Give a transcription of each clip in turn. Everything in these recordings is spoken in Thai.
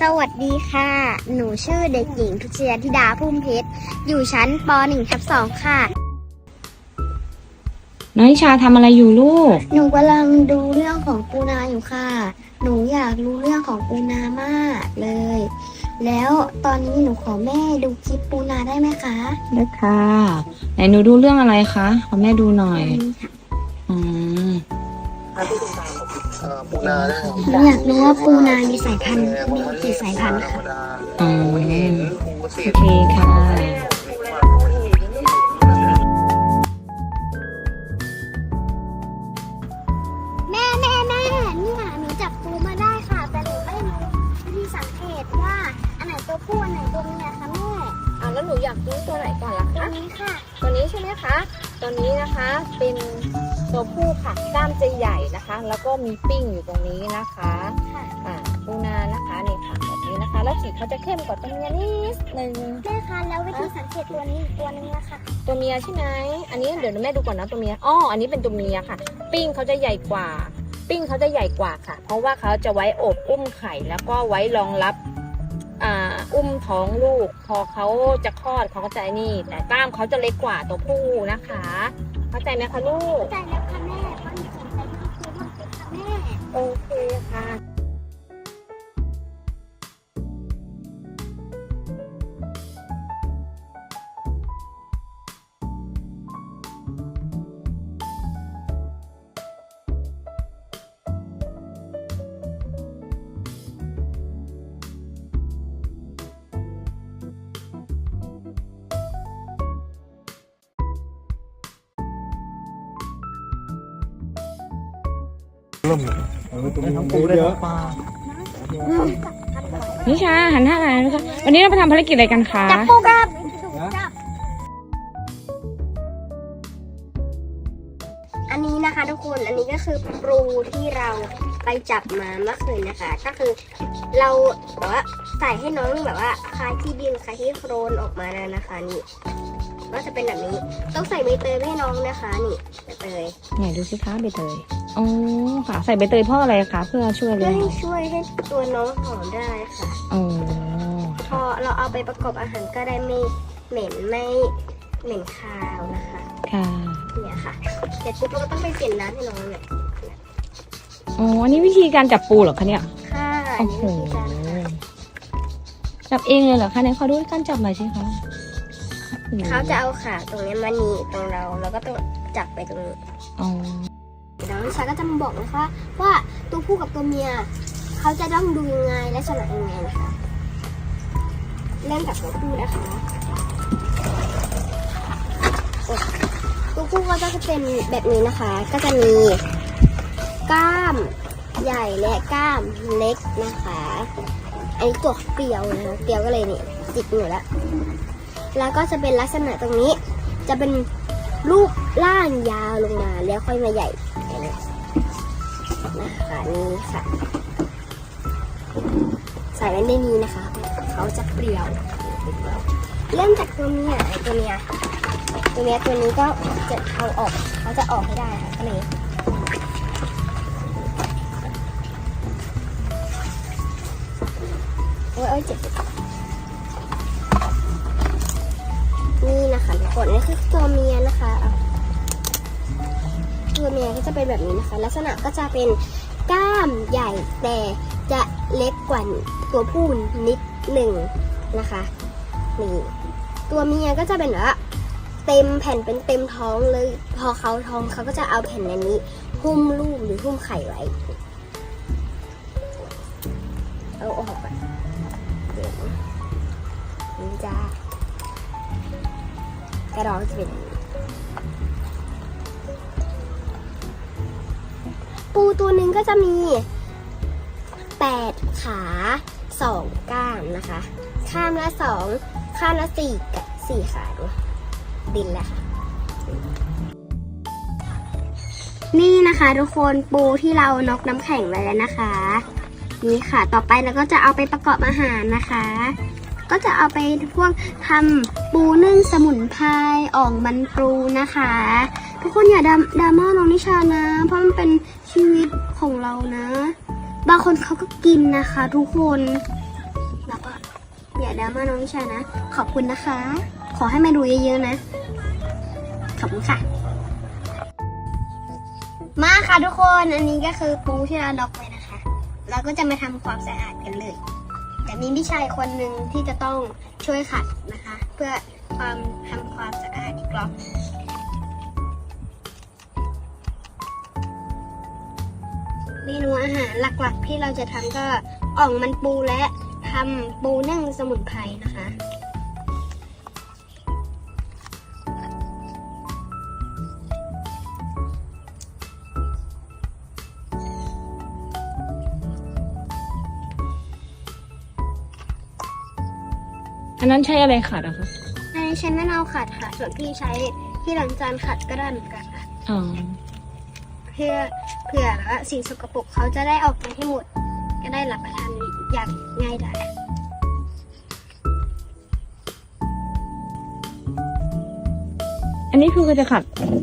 สวัสดีค่ะ หนูชื่อเด็กหญิงทุชยธิดาพุ่มเพชร อยู่ชั้นป .1 ทับ2ค่ะ น้องนิชาทำอะไรอยู่ลูก หนูกำลังดูเรื่องของปูนาอยู่ค่ะ หนูอยากรู้เรื่องของปูนามากเลย แล้วตอนนี้หนูขอแม่ดูคลิปปูนาได้ไหมคะได้ค่ะ ไหนหนูดูเรื่องอะไรคะ ขอแม่ดูหน่อย อืมเอ่อ ปูนาได้หนูอยากรู้ว่าปูนามีสายพันธุ์มีกี่สายพันธุ์ธรคะรมดาอืมเห็นปูเศโอษเคค่ะแม่แม่แม่เนี่ยหนูจับปูมาได้ค่ะ แต่หนูไม่รู้วิธีสังเกตว่าอันไหนตัวผู้อันไหนตัวเมียคะแม่อ่าแล้วหนูอยากรู้ตัวไหนก่อนล่ะตัวคะนี้ค่ะ ตัวนี้ใช่ไหมคะ ตัวนี้นะคะเป็น ตัวผู้ค่ะกล้ามจะใหญ่นะคะ แล้วก็มีปิ้งอยู่ตรงนี้นะคะค่ะอ่าปูนานะคะนี่ค่ะแบบนี้นะคะ แล้วสีเขาจะเข้มกว่าตัวเมียนิดนึงแม่คะแล้ววิธีสังเกตตัวนี้อีกตัวนึงนะคะตัวเมียใช่ไหมอันนี้เดี๋ยวแม่ดูก่อนนะตัวเมียอ๋ออันนี้เป็นตัวเมียค่ะ ปิ้งเขาจะใหญ่กว่า ปิ้งเขาจะใหญ่กว่าค่ะ เพราะว่าเขาจะไว้อบอุ้มไข่แล้วก็ไว้รองรับอ่าอุ้มท้องลูก พอเขาจะคลอดเขาก็จะไอ้นี่ แต่กล้ามเขาจะเล็กกว่าตัวผู้นะคะ เข้าใจไหมคะลูกใจแล้วค่ะแม่เพราะหนูสนใจมากคือมากเลยค่ะแม่ โอเคค่ะ ปูเยอะนิชาหันหน้าอะไรนะคะวันนี้เราไปทำภารกิจอะไรกันคะจับปูกับจับอันนี้นะคะทุกคนอันนี้ก็คือปูที่เราไปจับมาเมื่อคืนนะคะ ก็คือเราแบบว่าใส่ให้น้องแบบว่าคลายที่ดินคลายที่โครนออกมาแล้วนะคะนี่ก็จะเป็นแบบนี้ต้องใส่ใบเตยให้น้องนะคะ นี่ใบเตยไหนดูสิคะใบเตย อ๋อค่ะ ใส่ใบเตยเพราะอะไรคะเพื่อช่วยเพื่เรื่อองให้ช่วยให้ตัวน้องหอมได้ค่ะ อ๋อพอเราเอาไปประกอบอาหารก็ได้ไม่เหม็นไม่เหม็นคาวนะคะ ค่ะเนี่ยค่ะเสร็จปุ๊บเราก็ต้องไปเปลี่ยนน้ำให้น้องเนี่ยอ๋ออันนี้วิธีการจับปูเหรอคะเนี่ยค่ะโอ้นี่โหวิธีการค่ะจับเองเลยเหรอคะไหนขอดูการจับหน่อยสิคะเขาจะเอาขาตรงนี้มาหนีบตรงเราแล้วก็ต้องจับไปตรงนี้ อ๋อเดี๋ยวน้องชาก็จะมาบอกนะคะว่าตัวผู้กับตัวเมียเขาจะต้องดูยังไงและสนับยังไงนะคะเริ่มจากตัวผู้นะคะตัวผู้ก็จะเป็นแบบนี้นะคะ ก็จะมีกล้ามใหญ่และกล้ามเล็กนะคะอันนี้ตัวเปรียวนะคะเปรียวก็เลยนี่จิกอยู่แล้ว แล้วก็จะเป็นลักษณะตรงนี้ จะเป็นรูปร่างยาวลงมาแล้วค่อยมาใหญ่ นะคะนี่ค่ะใส่ไว้ในนี้นะคะ เขาจะเปรี้ยว เริ่มจากตัวเมียตัวเมียตัวเมียตัวนี้ก็จะเอาออกเขาจะออกให้ได้ค่ะก็เลยโอ้ยโอ้ยเจ็บนี่นะคะทุกคนนี่คือตัวเมียนะคะอะตัวเมียก็จะเป็นแบบนี้นะคะ ลักษณะก็จะเป็น กล้ามใหญ่แต่จะเล็กกว่าตัวผู้นิดหนึ่งนะคะนี่ตัวเมียก็จะเป็นแบบว่าเต็มแผ่นเป็นเต็มท้องเลย พอเขาท้องเขาก็จะเอาแผ่นอันนี้หุ้มลูกหรือหุ้มไข่ไว้ เอาออกอะนี่จ้ากระดองจะเป็น ปูตัวหนึ่งก็จะมีแปดขาสองก้ามนะคะ ข้ามละสองข้ามละสี่กับสี่ขาดูดินแหละค่ะ นี่นะคะทุกคนปูที่เรานกน้ำแข็งไว้แล้วนะคะ นี่ค่ะต่อไปเราก็จะเอาไปประกอบอาหารนะคะ ก็จะเอาไปพวกทำปูนึ่งสมุนไพรอ่องมันปูนะคะทุกคนอย่าดราดราม่าน้องนิชานะ เพราะมันเป็น ชีวิตของเรานะ บางคนเขาก็กินนะคะ ทุกคนแล้วก็อย่าดราม่าน้องนิชานะ ขอบคุณนะคะ ขอให้มาดูเยอะๆนะ ขอบคุณค่ะ มาค่ะทุกคนอันนี้ก็คือปูที่เราดอกไว้นะคะ เราก็จะมาทำความสะอาดกันเลย แต่มีพี่ชายคนหนึ่งที่จะต้องช่วยขัดนะคะ เพื่อความทำความสะอาดอีกรอบ เมนูอาหารหลักๆ ที่เราจะทำก็อ่องมันปูและทำปูนึ่งสมุนไพรนะคะ อันนั้นใช้อะไรขัดอะคะอันนี้ใช้มะนาวขัดค่ะ ส่วนพี่ใช้ที่หลังจานขัดก็ได้เหมือนกันค่ะ อ๋อ เพื่อเผื่อแบบว่าสิ่งสกปรกเขาจะได้ออกไปให้หมด ก็ได้รับประทานอย่างง่ายดายอันนี้คือก็จะขัด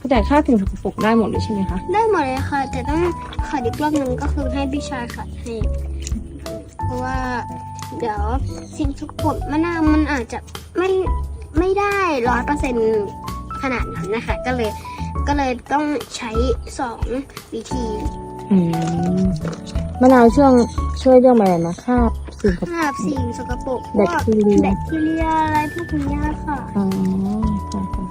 ก็แต่ค่าถึงสกปรกได้หมดเลยใช่ไหมคะ ได้หมดเลยค่ะ แต่ต้องขัดอีกรอบหนึงก็คือให้พี่ชายขัดให้ เพราะว่าเดี๋ยวสิ่งสกปรกมะนาวมันอาจจะไม่ไม่ได้ร้อยเปอร์เซ็นขนาดนั้นนะคะ ก็เลย ก็เลยต้องใช้สองวิธีอืมมะนาวช่วงช่วยเรื่องอะไรนะคราบสิ่งกับคราบสิ่งสกปรกพแบวคกทีเรีย แบคทีเรียอะไรพวกนี้ค่ะ อ๋อค่ะค่ะ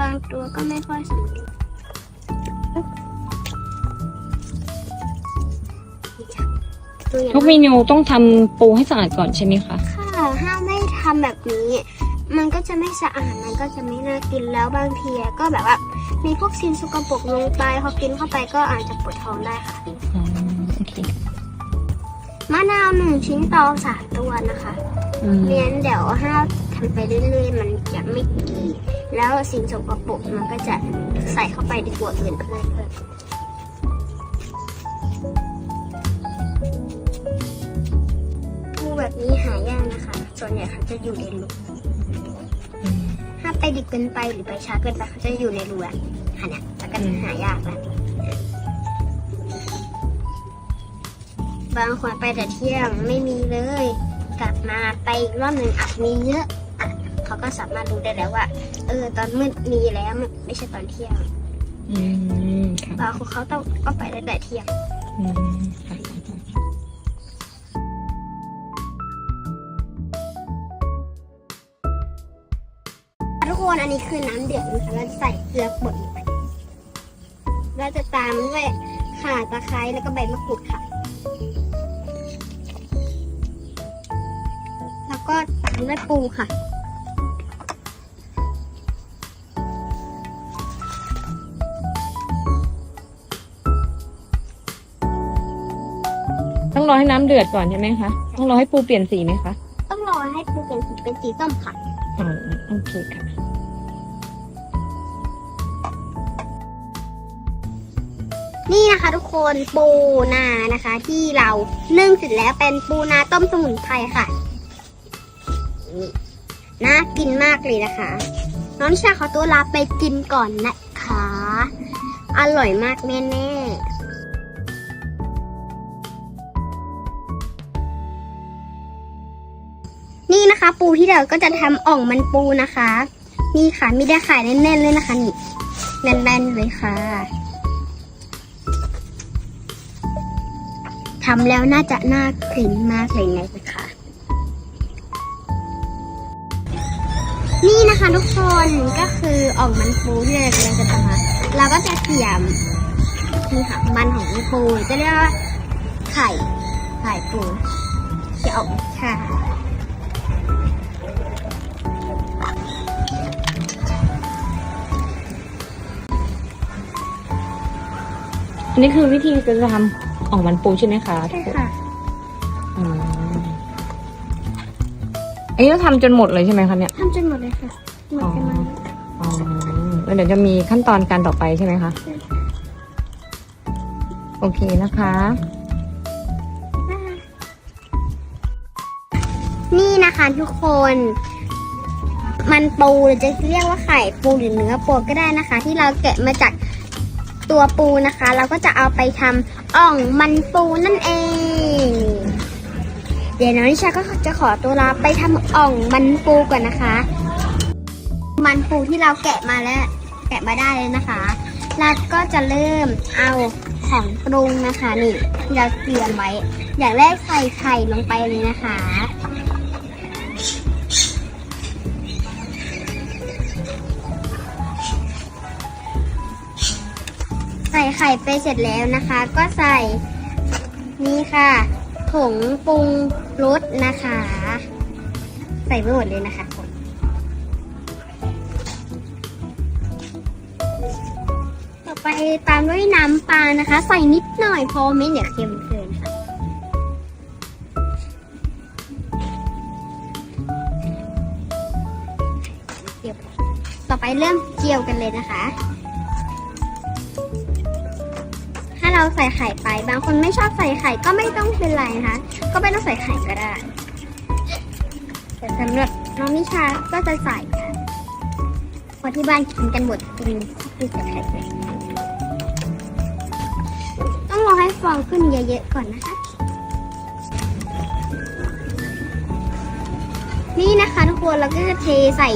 บางตัวก็ไม่ค่อยสำเร็จตัวอย่างทุกเมนูต้องทำปูให้สะอาดก่อนใช่ไหมคะ ค่ะถ้าไม่ทำแบบนี้ มันก็จะไม่สะอาด มันก็จะไม่น่ากินแล้วบางทีก็แบบว่า มีพวกสิ่งสกปรกลงไปพอกินเข้าไปก็อาจจะปวดท้องได้ค่ะอ๋อโอเคมะนาวหนึ่งชิ้นต่อสามตัวนะคะอืมเรียนเดี๋ยวถ้าทำไปเรื่อยๆ มันจะไม่กี่แล้วสิ่งสกปรกมันก็จะใส่เข้าไปในตัวอื่นเพิ่มปูแบบนี้หายากนะคะ ส่วนใหญ่เขาจะอยู่ในรูอืมถ้า ไปดิบเกินไปหรือไปช้าเกินไปเขาจะอยู่ในรูอะค่ะเนี่ยแล้วก็จะหายากแล้วบางคนไปแต่เที่ยงไม่มีเลย กลับมาไปอีกรอบหนึ่งอาจมีเยอะอะเขาก็สามารถรู้ได้แล้วว่า เออ ตอนมืดมีแล้วมันไม่ใช่ตอนเที่ยงอืมค่ะบางคนเขาต้องก็ไปได้แต่เที่ยง ค่ะทุกคนอันนี้คือน้ำเดือดนะคะเราใส่เกลือป่นลงไปเราจะตามด้วยข่าตะไคร้แล้วก็ใบมะกรูดค่ะ แล้วก็ตามด้วยปูค่ะ ต้องรอให้น้ำเดือดก่อนใช่ไหมคะ ต้องรอให้ปูเปลี่ยนสีไหมคะ ต้องรอให้ปูเป็นสีเป็นสีส้มค่ะ อ๋อ โอเคค่ะ นี่นะคะทุกคนปูนานะคะ ที่เรานึ่งเสร็จแล้วเป็นปูนาต้มสมุนไพรค่ะน่ากินมากเลยนะคะ น้องชาขอตัวลาไปกินก่อนนะคะ อร่อยมากแน่ๆนี่นะคะ ปูที่เราก็จะทำอ่องมันปูนะคะ นี่ค่ะมีได้ขายแน่นๆเลยนะคะนี่แน่นๆเลยค่ะ ทำแล้วน่าจะน่ากินมากเลยไงคะ นี่นะคะทุกคนก็คืออองมันปูที่เรากำลังจะทำเราก็จะเสียมนี่ค่ะมันของปูจะเรียกว่าไข่ไข่ปูจะออกค่ะอันนี้คือวิธีจะทำ อ่องมันปูใช่ไหมคะใช่ค่ะอืมอันนี้ต้องทำจนหมดเลยใช่ไหมคะเนี่ย ทำจนหมดเลยค่ะหมดกันมาอ๋อแล้วเดี๋ยวจะมีขั้นตอนการต่อไปใช่ไหมคะโอเคนะคะ นี่นะคะทุกคน มันปูหรือจะเรียกว่าไข่ปูหรือเนื้อปูก็ได้นะคะ ที่เราแกะมาจากตัวปูนะคะ เราก็จะเอาไปทำ อ่องมันปูนั่นเอง เดี๋ยวน้องนิชาก็จะขอตัวลาไปทำอ่องมันปูก่อนนะคะ มันปูที่เราแกะมาแล้ว แกะมาได้เลยนะคะเราก็จะเริ่มเอาของปรุงนะคะนี่เราเตรียมไว้ อย่างแรกใส่ไข่ลงไปเลยนะคะ ส่ไข่ไปเสร็จแล้วนะคะ ก็ใส่นี่ค่ะ ผงปรุงรสนะคะ ใส่ไปหมดเลยนะคะผมต่อไปตามด้วยน้ำปลานะคะ ใส่นิดหน่อยพอไม่เดี๋ยวเค็มเกินค่ะต่อไปเริ่มเจียวกันเลยนะคะ เราใส่ไข่ไป บางคนไม่ชอบใส่ไข่ก็ไม่ต้องเป็นไรนะคะ ก็ไม่ต้องใส่ไข่ก็ได้ แต่สำหรับน้องนิชาก็จะใส่ค่ะเพราะที่บ้านกินกันหมดกินกินกับไข่เลยต้องรอให้ฟองขึ้นเยอะๆก่อนนะคะ นี่นะคะทุกคนเราก็จะเทใส่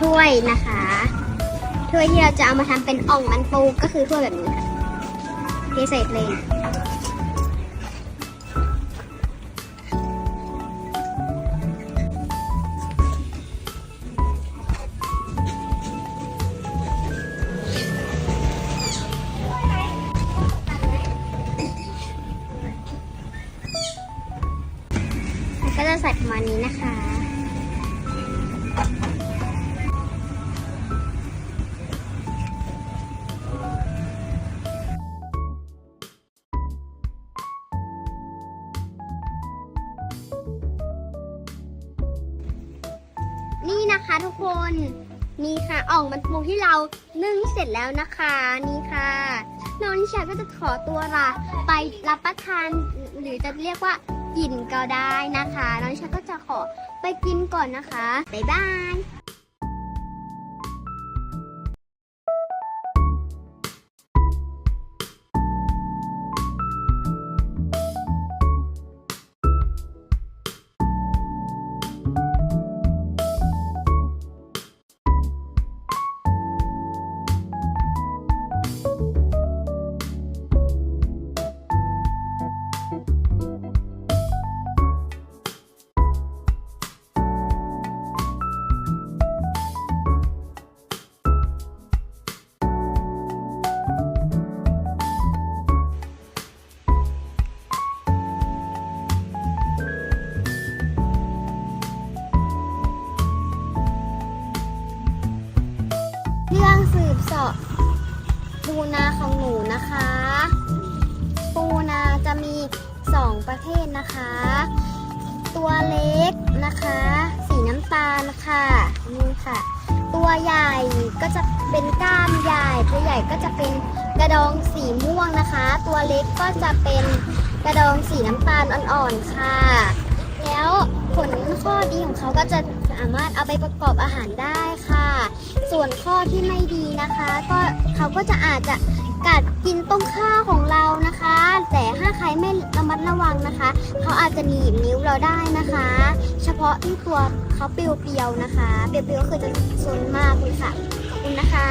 ถ้วยนะคะถ้วยที่เราจะเอามาทำเป็นอ่องมันปูก็คือถ้วยแบบนี้ ค่ะเทใส่เลย ก็จะใส่ประมาณนี้นะคะ งที่เรานึ่งเสร็จแล้วนะคะนี่ค่ะน้องนิชาก็จะขอตัวลาไปรับประทานหรือจะเรียกว่ากินก็ได้นะคะ น้องนิชาก็จะขอไปกินก่อนนะคะบ๊ายบาย ปูนาของหนูนะคะ ปูนาจะมีสองประเภทนะคะ ตัวเล็กนะคะ สีน้ำตาลค่ะนี่ค่ะ ตัวใหญ่ก็จะเป็นก้ามใหญ่ ตัวใหญ่ก็จะเป็นกระดองสีม่วงนะคะ ตัวเล็กก็จะเป็นกระดองสีน้ำตาลอ่อนๆค่ะ แล้วผลข้อดีของเขาก็จะสามารถเอาไปประกอบอาหารได้ค่ะ ส่วนข้อที่ไม่ดีนะคะ ก็เขาก็จะอาจจะกัดกินต้นข้าวของเรานะคะ แต่ถ้าใครไม่ระมัดระวังนะคะ เขาอาจจะหนีบนิ้วเราได้นะคะ เฉพาะที่ตัวเขาเปรียวๆนะคะ เปรียวๆก็คือจะซนมากเลยค่ะขอบคุณนะคะ